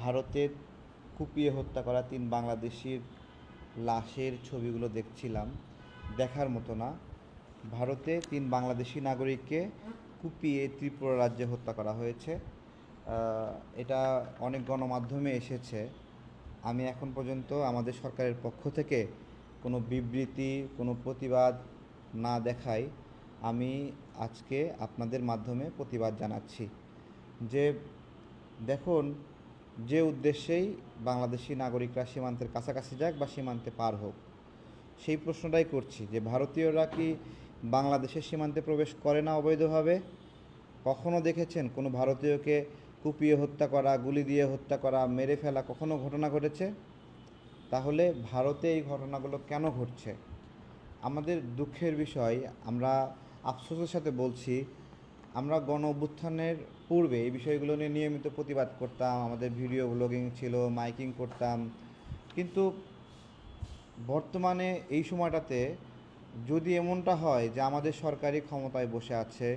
ভারতে কুপিয়ে হত্যা করা তিন বাংলাদেশির লাশের ছবিগুলো দেখছিলাম, দেখার মতো না। ভারতে তিন বাংলাদেশি নাগরিককে কুপিয়ে ত্রিপুরা রাজ্যে হত্যা করা হয়েছে। এটা অনেক গণমাধ্যমে এসেছে। আমি এখন পর্যন্ত আমাদের সরকারের পক্ষ থেকে কোনো বিবৃতি, কোনো প্রতিবাদ না দেখাই। আমি আজকে আপনাদের মাধ্যমে প্রতিবাদ জানাচ্ছি যে, দেখুন যে উদ্দেশ্যেই বাংলাদেশি নাগরিকরা সীমান্তের কাছাকাছি যাক বা সীমান্তে পার হোক, সেই প্রশ্নটাই করছি যে ভারতীয়রা কি বাংলাদেশের সীমান্তে প্রবেশ করে না অবৈধভাবে? কখনো দেখেছেন কোনো ভারতীয়কে কুপিয়ে হত্যা করা, গুলি দিয়ে হত্যা করা, মেরে ফেলা কখনো ঘটনা ঘটেছে? তাহলে ভারতে এই ঘটনাগুলো কেন ঘটছে? আমাদের দুঃখের বিষয়, আমরা আফসোসের সাথে বলছি, আমরা গণ অভ্যুত্থানের পূর্বে এই বিষয়গুলো নিয়ে নিয়মিত প্রতিবাদ করতাম, আমাদের ভিডিও ব্লগিং ছিল মাইকিং করতাম। কিন্তু বর্তমানে এই সময়টাতে যদি এমনটা হয় যে আমাদের সরকারি ক্ষমতায় বসে আছে,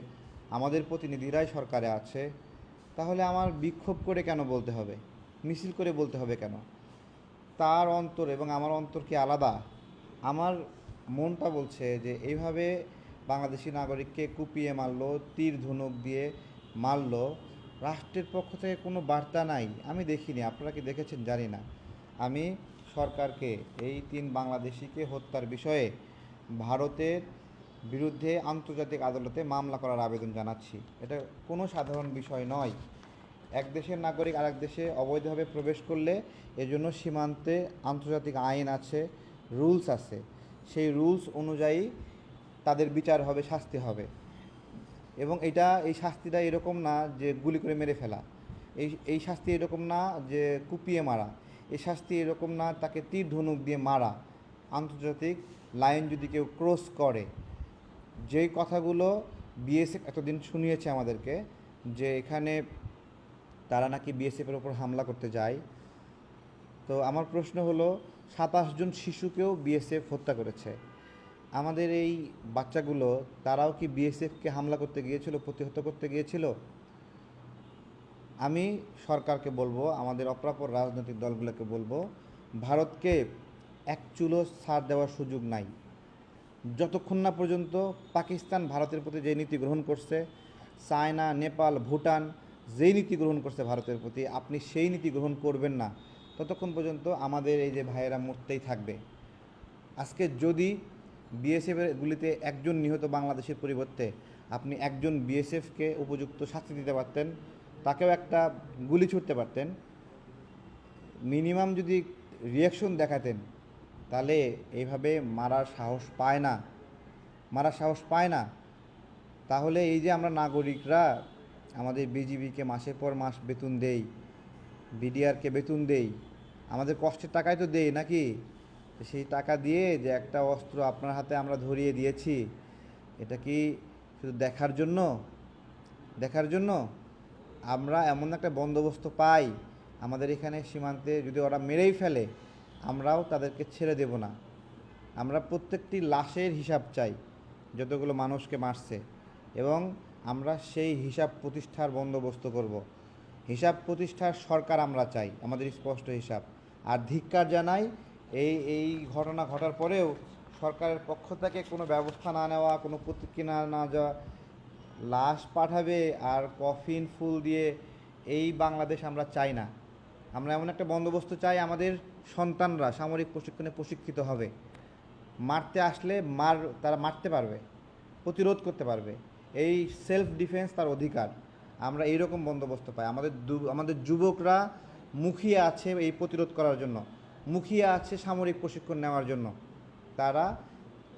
আমাদের প্রতিনিধিরাই সরকারে আছে, তাহলে আমার বিক্ষোভ করে কেন বলতে হবে? মিছিল করে বলতে হবে কেন? তার অন্তর এবং আমার অন্তর কি আলাদা? আমার মনটা বলছে যে এইভাবে বাংলাদেশি নাগরিককে কুপিয়ে মারলো, তীর ধনুক দিয়ে মারলো। রাষ্ট্রের পক্ষ থেকে কোনো বার্তা নাই। আমি দেখিনি, আপনারা কি দেখেছেন? জানি না। আমি সরকারকে, এই তিন বাংলাদেশিকে হত্যার বিষয়ে ভারতের বিরুদ্ধে আন্তর্জাতিক আদালতে মামলা করার আবেদন জানাচ্ছি। এটা কোনো সাধারণ বিষয় নয়। এক দেশের নাগরিক আরেক দেশে অবৈধভাবে প্রবেশ করলে এজন্য সীমান্তে আন্তর্জাতিক আইন আছে, রুলস আছে। সেই রুলস অনুযায়ী তাদের বিচার হবে, শাস্তি হবে। এবং এটা, এই শাস্তিটা এরকম না যে গুলি করে মেরে ফেলা। এই এই শাস্তি এরকম না যে কুপিয়ে মারা। এই শাস্তি এরকম না তাকে তীর ধনুক দিয়ে মারা। আন্তর্জাতিক লাইন যদি কেউ ক্রস করে, যেই কথাগুলো বিএসএফ এতদিন শুনিয়েছে আমাদেরকে, যে এখানে তারা নাকি বিএসএফের ওপর হামলা করতে যায়। তো আমার প্রশ্ন হলো, সাতাশ জন শিশুকেও বিএসএফ হত্যা করেছে। আমাদের এই বাচ্চাগুলো, তারাও কি বিএসএফকে হামলা করতে গিয়েছিল, প্রতিহত করতে গিয়েছিল? আমি সরকারকে বলব, আমাদের অপরাপর রাজনৈতিক দলগুলোকে বলব, ভারতকে এক চুলো ছাড় দেওয়ার সুযোগ নাই। যতক্ষণ না পর্যন্ত পাকিস্তান ভারতের প্রতি যে নীতি গ্রহণ করছে, চায়না, নেপাল, ভুটান, যেই নীতি গ্রহণ করছে ভারতের প্রতি, আপনি সেই নীতি গ্রহণ করবেন না। ততক্ষণ পর্যন্ত আমাদের এই যে ভাইয়েরা মরতেই থাকবে। আজকে যদি বিএসএফের গুলিতে একজন নিহত বাংলাদেশের পরিবর্তে আপনি একজন বিএসএফকে উপযুক্ত শাস্তি দিতে পারতেন, তাকেও একটা গুলি ছুটতে পারতেন। মিনিমাম যদি রিয়াকশন দেখাতেন, তাহলে এইভাবে মারার সাহস পায় না। মারার সাহস পায় না। তাহলে এই যে আমরা নাগরিকরা আমাদের বিজিবিকে মাসের পর মাস বেতন দেই বিডিআরকে বেতন দেই, আমাদের কষ্টের টাকায় তো দেই নাকি? সেই টাকা দিয়ে যে একটা অস্ত্র আপনার হাতে আমরা ধরিয়ে দিয়েছি, এটা কি শুধু দেখার জন্য? দেখার জন্য? আমরা এমন একটা বন্দোবস্ত পাই, আমাদের এখানে সীমান্তে যদি ওরা মেরেই ফেলে, আমরাও তাদেরকে ছেড়ে দেব না। আমরা প্রত্যেকটি লাশের হিসাব চাই, যতগুলো মানুষকে মারছে, এবং আমরা সেই হিসাব প্রতিষ্ঠার বন্দোবস্ত করব। হিসাব প্রতিষ্ঠার সরকার আমরা চাই, আমাদের স্পষ্ট হিসাব। আর ধিক্কার জানাই এই এই ঘটনা ঘটার পরেও সরকারের পক্ষ থেকে কোনো ব্যবস্থা না নেওয়া, কোনো প্রতিক্রিয়া না যাওয়া, লাশ পাঠাবে আর কফিন ফুল দিয়ে এই বাংলাদেশ আমরা চাই না। আমরা এমন একটা বন্দোবস্ত চাই আমাদের সন্তানরা সামরিক প্রশিক্ষণে প্রশিক্ষিত হবে। মারতে আসলে মার, তারা মারতে পারবে, প্রতিরোধ করতে পারবে। এই সেলফ ডিফেন্স তার অধিকার। আমরা এইরকম বন্দোবস্ত পাই। আমাদের আমাদের যুবকরা মুখিয়ে আছে এই প্রতিরোধ করার জন্য। মুখিয়ে আছে সামরিক প্রশিক্ষণ নেওয়ার জন্য। তারা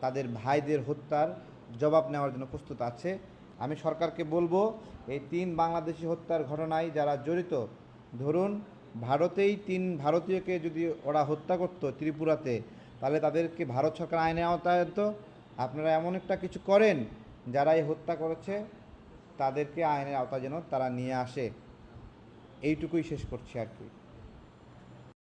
তাদের ভাইদের হত্যার জবাব নেওয়ার জন্য প্রস্তুত আছে। আমি সরকারকে বলব, এই তিন বাংলাদেশি হত্যার ঘটনায় যারা জড়িত, ধরুন ভারতেই তিন ভারতীয়কে যদি ওরা হত্যা করতো ত্রিপুরাতে, তাহলে তাদেরকে ভারত সরকার আইনের আওতায় আনতো। আপনারা এমন একটা কিছু করেন যারা এই হত্যা করেছে, তাদেরকে আইনের আওতায় যেন তারা নিয়ে আসে। এইটুকুই শেষ করছি আর কি।